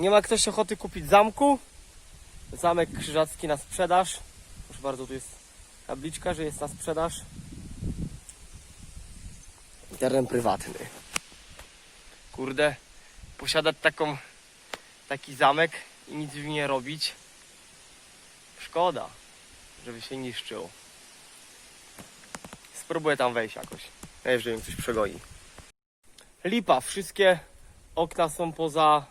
Nie ma ktoś ochoty kupić zamku? Zamek krzyżacki na sprzedaż. Proszę bardzo, tu jest tabliczka, że jest na sprzedaż. Teren prywatny. Kurde, posiadać taką, taki zamek i nic w nie robić. Szkoda, żeby się niszczył. Spróbuję tam wejść jakoś. Jeżeli mi coś przegoni. Lipa, wszystkie okna są poza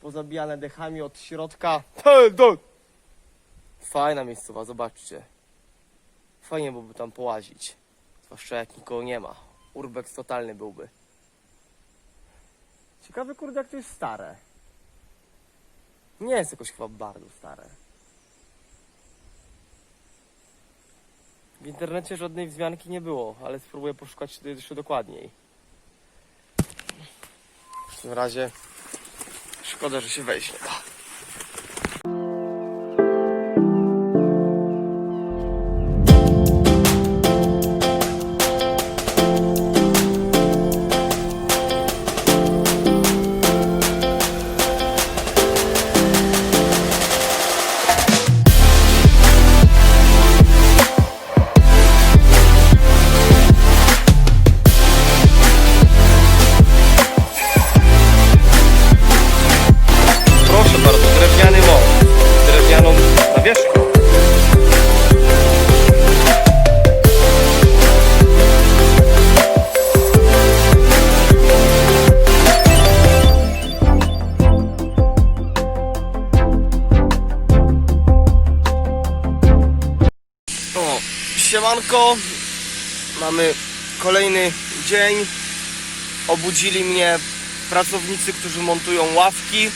pozabijane dechami od środka. Fajna miejscowa, zobaczcie. Fajnie byłoby tam połazić. Zwłaszcza jak nikogo nie ma. Urbex totalny byłby. Ciekawe kurde jak to jest stare. Nie jest jakoś chyba bardzo stare. W internecie żadnej wzmianki nie było, ale spróbuję poszukać jeszcze dokładniej. W każdym razie szkoda, że się wejść nie da. Siemanko. Mamy kolejny dzień. Obudzili mnie pracownicy, którzy montują ławki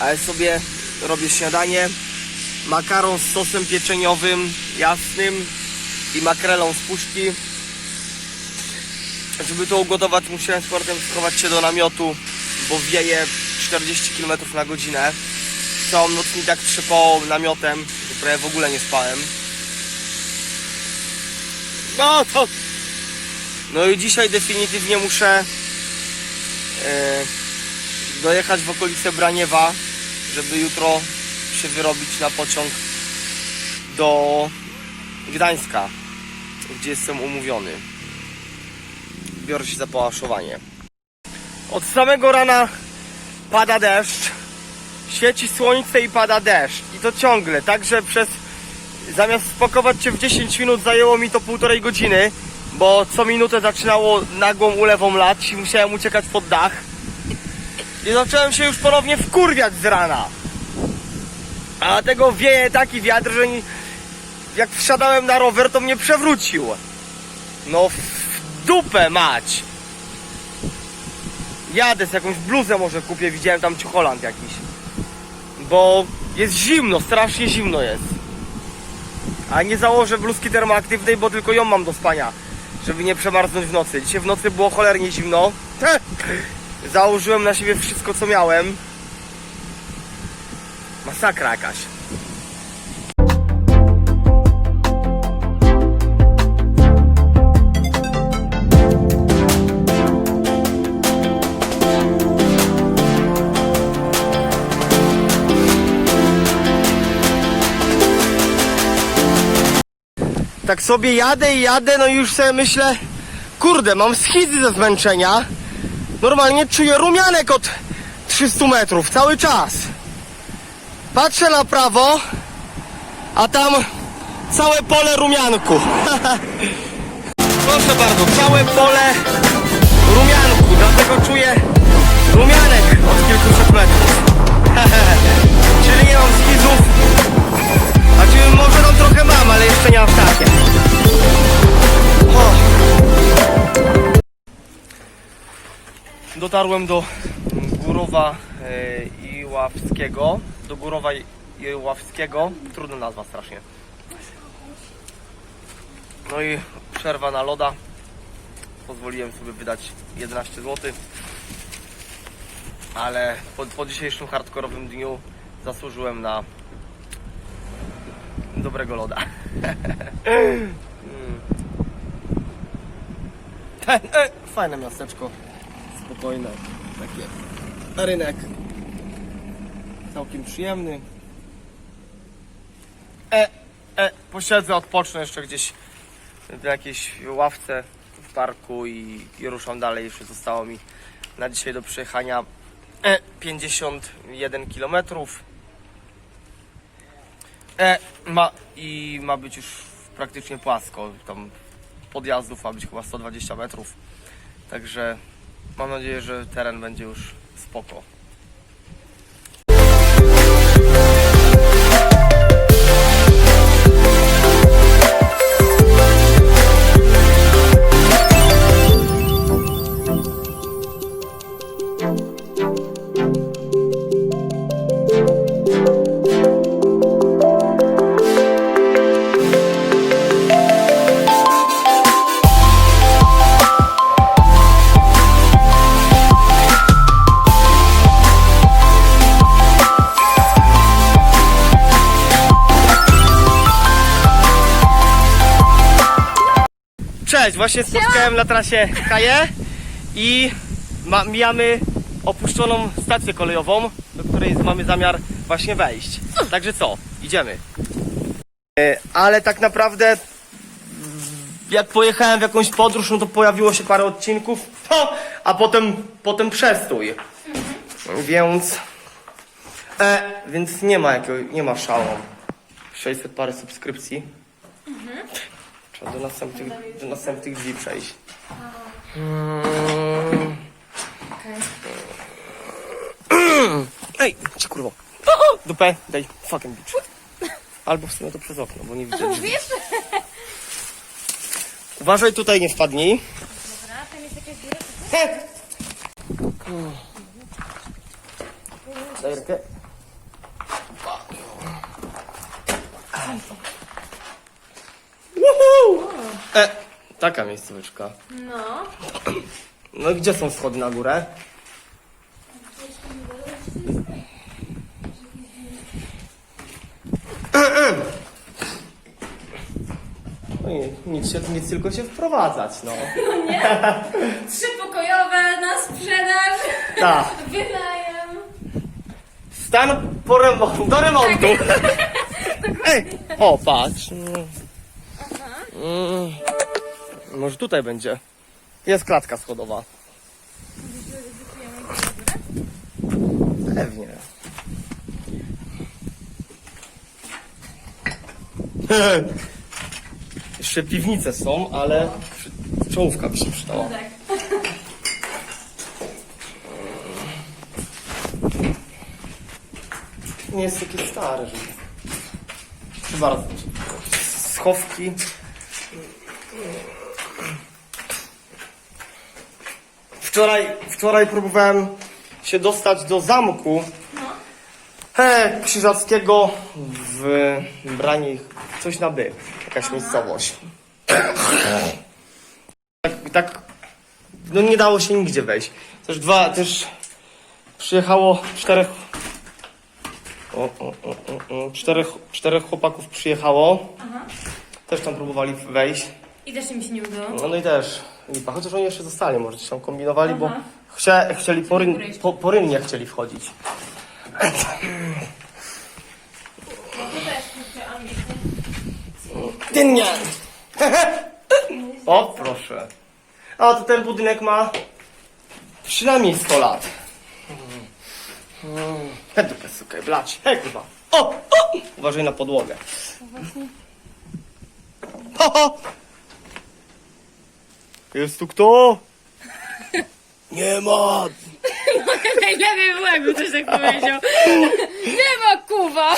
a ja sobie robię śniadanie. Makaron z sosem pieczeniowym, jasnym i makrelą z puszki. Żeby to ugotować, musiałem z portem schować się do namiotu, bo wieje 40 km na godzinę. Całą noc mi tak trzepało namiotem, prawie w ogóle nie spałem. No to... No i dzisiaj definitywnie muszę e, dojechać w okolice Braniewa, żeby jutro się wyrobić na pociąg do Gdańska, gdzie jestem umówiony. Biorę się za pałaszowanie. Od samego rana pada deszcz, świeci słońce i pada deszcz. I to ciągle, także przez... Zamiast spakować się w 10 minut zajęło mi to półtorej godziny, bo co minutę zaczynało nagłą ulewą lać i musiałem uciekać pod dach. I zacząłem się już ponownie wkurwiać z rana. A tego wieje taki wiatr, że jak wsiadałem na rower, to mnie przewrócił. No w dupę mać. Jadę z jakąś bluzę może kupię, widziałem tam ciucholand jakiś. Bo jest zimno, strasznie zimno jest. A nie założę bluzki termoaktywnej, bo tylko ją mam do spania. Żeby nie przemarznąć w nocy. Dzisiaj w nocy było cholernie zimno. Założyłem na siebie wszystko co miałem. Masakra jakaś. Tak sobie jadę i jadę, no i już sobie myślę, kurde, mam schizy ze zmęczenia. Normalnie czuję rumianek od 300 metrów cały czas. Patrzę na prawo, a tam całe pole rumianku. Proszę bardzo, całe pole rumianku, dlatego czuję rumianek od kilkuset metrów. Czyli nie mam schizów. Może no trochę mam, ale jeszcze nie aż takie. O. Dotarłem do Górowa e, i Ławskiego. Do Górowa i Ławskiego. Trudna nazwa strasznie. No i przerwa na loda. Pozwoliłem sobie wydać 11 zł. Ale po, po dzisiejszym hardkorowym dniu zasłużyłem na dobrego loda. E, fajne miasteczko, spokojne, takie rynek, całkiem przyjemny. E, e, posiedzę, odpocznę jeszcze gdzieś na jakiejś ławce w parku i, i ruszam dalej. Jeszcze zostało mi na dzisiaj do przejechania e, 51 km. E, ma, I ma być już praktycznie płasko. Tam podjazdów ma być chyba 120 metrów. Także mam nadzieję, że teren będzie już spoko. Cześć, właśnie spotkałem na trasie Kaję i ma, mijamy opuszczoną stację kolejową, do której mamy zamiar właśnie wejść. Także co, idziemy. E, Ale tak naprawdę jak pojechałem w jakąś podróż, no to pojawiło się parę odcinków, no, a potem, potem przestój. Więc, e, więc nie ma jakiego, nie ma szału. 600 parę subskrypcji. Trzeba do następnych, do następnych drzwi przejść. Mm. Ej, ci kurwo. Dupę, daj fucking bitch. Albo w sumie to przez okno, bo nie widzę drzwi. Mówisz? Uważaj, tutaj nie wpadnij. Dobra, tam jest jakaś dziura. He! Daj rękę. E, taka miejscóweczka. No. No i gdzie są schody na górę? No i nic, się, nic tylko się wprowadzać, no. Trzypokojowe na sprzedaż. Tak. Wynajem. Stan po remontu, do remontu. Ej, o patrz. Mm. Mm. Może tutaj będzie. Jest klatka schodowa. Pewnie. Jeszcze piwnice są, ale czołówka by. Nie jest takie stare, że... Bardzo. Schowki. Wczoraj, wczoraj próbowałem się dostać do zamku e, krzyżackiego w Brani, coś na by, jakaś miejscowość. Tak, tak, no nie dało się nigdzie wejść. Też dwa, też przyjechało czterech o, o, o, o, o. Czterech, czterech chłopaków przyjechało. Też tam próbowali wejść. I też mi się nie udało. No, no i też lipa. Chociaż oni jeszcze zostali, może coś tam kombinowali, bo Aha. chcia, chcieli po, ryn, Wejść. po, po rynnie chcieli wchodzić. No to też kurczę ambitnie. Dynnie! o, proszę. A to ten budynek ma przynajmniej 100 lat. Hej, dupę, sukę, blać. Hej, kurwa. O, o! Uważaj na podłogę. Ho, ho! Jest tu kto? Nie ma! Najlepiej było, jakby ktoś tak powiedział. Nie ma kuwa!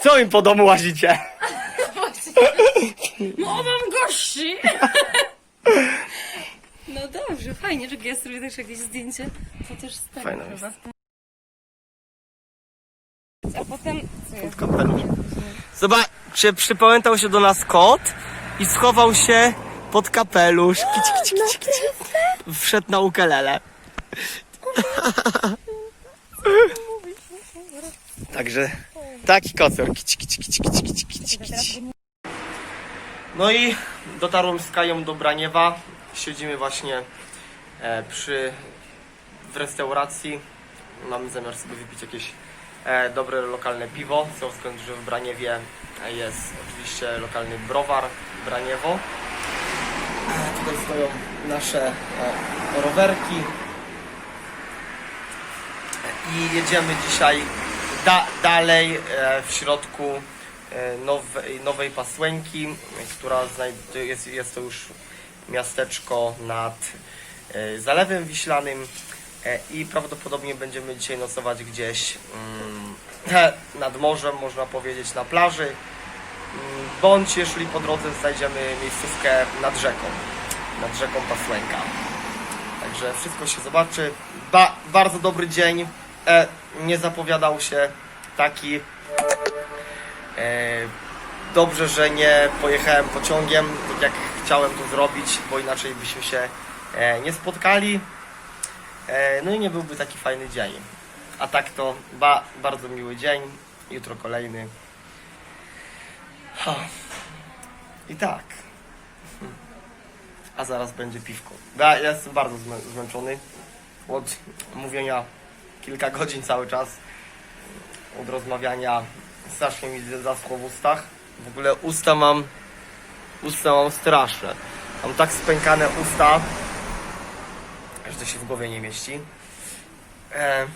Co im po domu łazicie? No mam gości! No dobrze, fajnie, że ja zrobię też jakieś zdjęcie. Chociaż z tego Fajne chyba. A potem... Co jest? kapelusz. Zobaczcie, przypamiętał się do nas kot i schował się pod kapelusz. Kici, kici, kici, kici. Wszedł na ukelele. Także taki kocor. Kici, kici, kici, kici, kici, kici, kici. No i dotarłem z Kają do Braniewa. Siedzimy właśnie e, przy w restauracji mamy zamiar sobie wypić jakieś e, dobre lokalne piwo, z tego względu, że w Braniewie jest oczywiście lokalny browar Braniewo. E, tutaj stoją nasze e, rowerki. I jedziemy dzisiaj da, dalej e, w środku nowej, nowej Pasłęki, która jest, jest to już miasteczko nad Zalewem Wiślanym i prawdopodobnie będziemy dzisiaj nocować gdzieś mm, nad morzem, można powiedzieć, na plaży, bądź jeśli po drodze znajdziemy miejscówkę nad rzeką, nad rzeką Pasłęka. Także wszystko się zobaczy. Ba, bardzo dobry dzień. E, nie zapowiadał się taki. E, dobrze, że nie pojechałem pociągiem, tak jak chciałem to zrobić, bo inaczej byśmy się e, nie spotkali. E, no i nie byłby taki fajny dzień. A tak to ba, bardzo miły dzień. Jutro kolejny. Ha. I tak. A zaraz będzie piwko. Ja, ja jestem bardzo zmę- zmęczony. Od mówienia kilka godzin cały czas. Od rozmawiania strasznie mi zaschło w ustach. W ogóle usta mam. Usta mam straszne. Mam tak spękane usta, że to się w głowie nie mieści. E,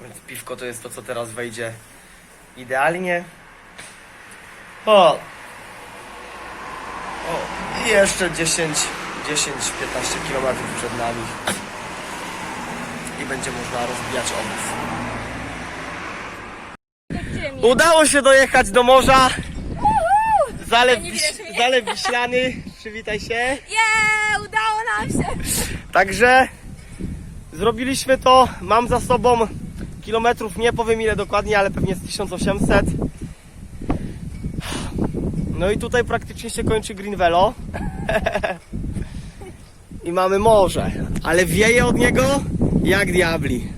więc piwko to jest to, co teraz wejdzie idealnie. O, o, i jeszcze 10, 10, 15 km przed nami. I będzie można rozbijać obóz. Udało się dojechać do morza. Zalew, Wiś. Zalew Wiślany. Przywitaj się. Yeah, udało nam się! Także zrobiliśmy to. Mam za sobą kilometrów, nie powiem ile dokładnie, ale pewnie z 1800. No i tutaj praktycznie się kończy Green Velo. I mamy morze, ale wieje od niego jak diabli.